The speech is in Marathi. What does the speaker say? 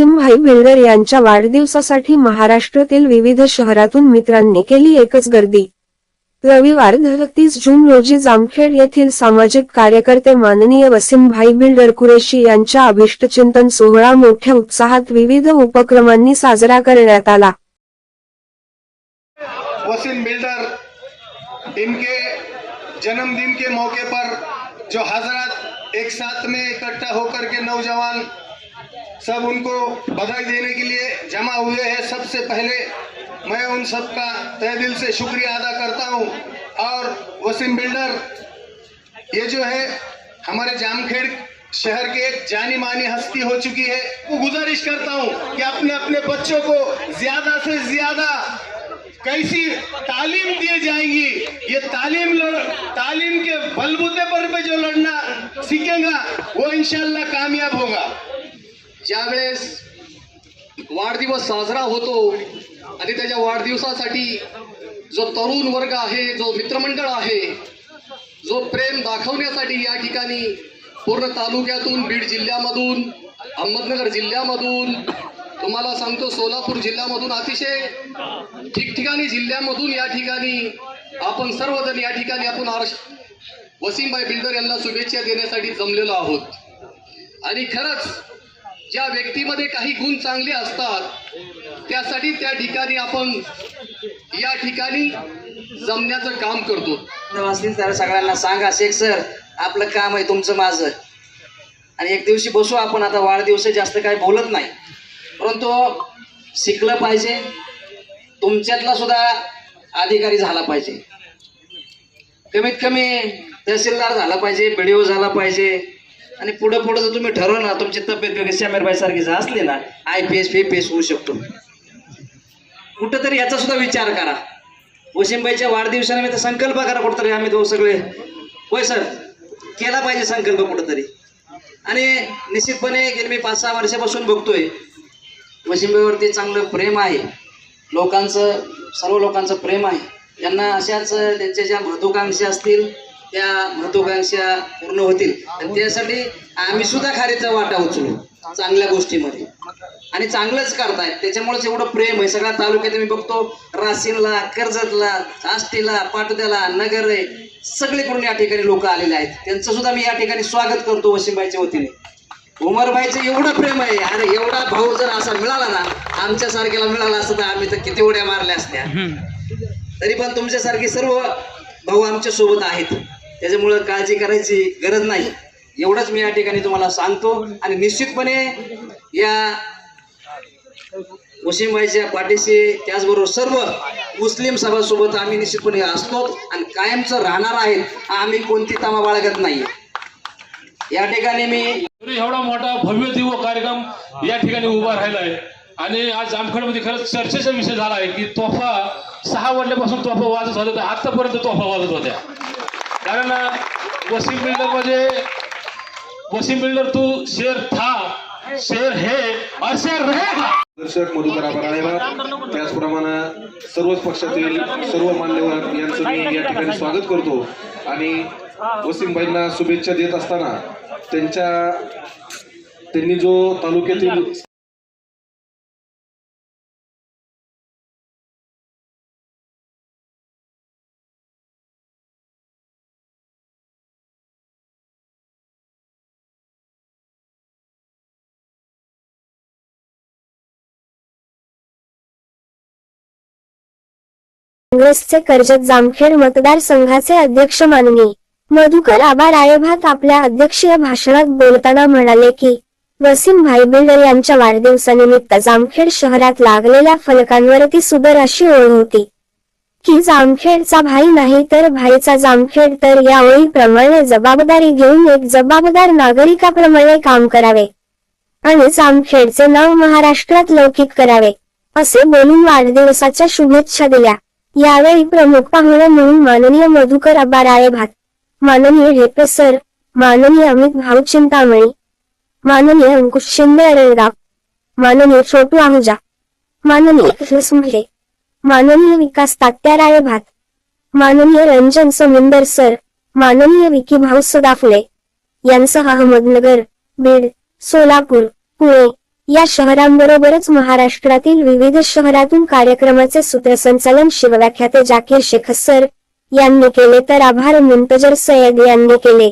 भाई बिल्डर यांच्या वाढदिवसासाठी महाराष्ट्रातील विविध शहरातून मित्रांनी केली एकच गर्दी. रविवार तीस जून रोजी जामखेड येथील सामाजिक कार्यकर्ते माननीय वसीमभाई बिल्डर कुरेशी यांच्या अभिष्टचिंतन सोहळा मोठ्या उत्साहात विविध उपक्रमांनी साजरा करण्यात आला. वसीम बिल्डर इनके जन्मदिन के मौके पर जो हजरत एक साथ में इकट्ठा होकर के नौजवान सब उनको बधाई देने के लिए जमा हुए हैं। सबसे पहले मैं उन सब का तहे दिल से शुक्रिया अदा करता हूँ। और वसीम बिल्डर, ये जो है, हमारे जामखेड़ शहर के एक जानी मानी हस्ती हो चुकी है। वो गुजारिश करता हूँ कि अपने अपने बच्चों को ज़्यादा से ज़्यादा कैसी तालीम दिए जाएँगी। ये तालीम तालीम के बलबूते पर पे जो लड़ना सीखेगा, वो इंशाल्लाह कामयाब होगा। ज्यावेळेस वाढदिवस साजरा होतो आणि त्याच्या वाढदिवसासाठी जो तरुण वर्ग आहे जो मित्रमंडळ आहे जो प्रेम दाखवण्यासाठी या ठिकाणी पूर्ण तालुक्यातून बीड जिल्ह्यामधून अहमदनगर जिल्ह्यामधून तुम्हाला सांगतो सोलापूर जिल्ह्यामधून अतिशय ठिकठिकाणी जिल्ह्यामधून या ठिकाणी आपण सर्वजण या ठिकाणी आपण आरश वसीमबाई बिल्डर यांना शुभेच्छा देण्यासाठी जमलेलो आहोत. आणि खरंच ज्या व्यक्तीमध्ये काही गुण चांगले असतात त्यासाठी त्या ठिकाणी आपण या ठिकाणी जमण्याचं काम करतो. असतील तर सगळ्यांना सांगा शेख सर आपलं काम आहे तुमचं माझं. आणि एक दिवशी बसू आपण आता वाढदिवस जास्त काय बोलत नाही. परंतु शिकलं पाहिजे तुमच्यातला सुद्धा अधिकारी झाला पाहिजे. कमीत कमी तहसीलदार झाला पाहिजे बी झाला पाहिजे आणि पुढं पुढं जर तुम्ही ठरवलं ना तुमची तब्येत वगैरे सॅमेरबाई सारखी जर असली ना I P S P P S होऊ शकतो. कुठंतरी याचा सुद्धा विचार करा. वशिमबाईच्या वाढदिवसानिमित्त संकल्प करा कुठंतरी आम्ही दोन सगळे. होय सर. केला पाहिजे संकल्प कुठंतरी. आणि निश्चितपणे गेले मी पाच सहा वर्षापासून बघतोय वशिंबाईवरती चांगलं प्रेम आहे. लोकांचं सर्व लोकांचं प्रेम आहे. यांना अशाच त्यांच्या ज्या महत्वाकांक्षा असतील त्या महत्वाकांक्षा पूर्ण होतील. आणि त्यासाठी आम्ही सुद्धा खारीचा वाटा उचलू चांगल्या गोष्टीमध्ये. आणि चांगलंच करतायत त्याच्यामुळेच एवढं प्रेम आहे. सगळ्या तालुक्यात मी बघतो राशीनला कर्जतला आष्टीला पाटोद्याला नगर आहे सगळीकडून या ठिकाणी लोक आलेले आहेत. त्यांचं सुद्धा मी या ठिकाणी स्वागत करतो वशिमबाईच्या वतीने. उमरबाईचं एवढं प्रेम आहे. अरे एवढा भाऊ जर असा मिळाला ना आमच्या सारख्याला मिळाला असतं तर आम्ही तर किती उड्या मारल्या असत्या. तरी पण तुमच्यासारखे सर्व भाऊ आमच्यासोबत आहेत. त्याच्यामुळं काळजी करायची गरज नाही. एवढंच मी या ठिकाणी तुम्हाला सांगतो आणि निश्चितपणे या मुस्लिमबाईच्या पाठीशी त्याचबरोबर सर्व मुस्लिम सभासोबत आम्ही निश्चितपणे असतो आणि कायमचं राहणार आहेत आम्ही कोणती तमा बाळगत नाही. या ठिकाणी मी एवढा मोठा भव्य दिव्य कार्यक्रम या ठिकाणी उभा राहिला आहे. आणि आज जामखेडमध्ये खरंच चर्चेचा विषय झाला आहे की तोफा सहा वाजल्यापासून तोफा वाजत होत्या तर आत्तापर्यंत तोफा वाजत होत्या. कारण वसीम बिल्डर म्हणजे वसीम बिल्डर तू शेर था शेर हे और शेर रहेगा. दर्शक मधुकर आभार त्याचप्रमाणे सर्वच पक्षातील सर्व मान्यवर यांचं मी या ठिकाणी स्वागत करतो. आणि वसीमबाईंना शुभेच्छा देत असताना त्यांच्या त्यांनी जो तालुक्यातील काँग्रेसचे कर्जत जामखेड मतदारसंघाचे अध्यक्ष माननीय. मधुकर आबा रायभात आपल्या अध्यक्षीय भाषणात बोलताना म्हणाले की वसीम भाई बिल्डर यांच्या वाढदिवसानिमित्त जामखेड शहरात लागलेल्या फलकांवरती सुंदर अशी ओळ होती. की जामखेडचा भाई नाही तर भाईचा जामखेड तर या ओळीप्रमाणे जबाबदारी घेऊन एक जबाबदार नागरिकाप्रमाणे काम करावे. आणि जामखेडचे नाव महाराष्ट्रात लौकिक करावे असे बोलून वाढदिवसाच्या शुभेच्छा दिल्या. यावेळी प्रमुख पाहुणे म्हणून माननीय मधुकर अब्बा रायभात माननीय हेपे सर माननीय अमित भाऊ चिंतामणी माननीय अंकुश शिंदे अरेगाव माननीय छोटू आहुजा माननीय कृष्ण माननीय विकास तात्या रायभात माननीय रंजन समिंदर सर माननीय विकी भाऊ सदाफुले यांसह अहमदनगर बीड सोलापूर पुणे या शहरांबरोबरच महाराष्ट्रातील विविध शहरातून कार्यक्रमाचे सूत्रसंचालन शिवव्याख्याते जाकीर शेख सर यांनी केले तर आभार मुंतजर सय्यद यांनी केले.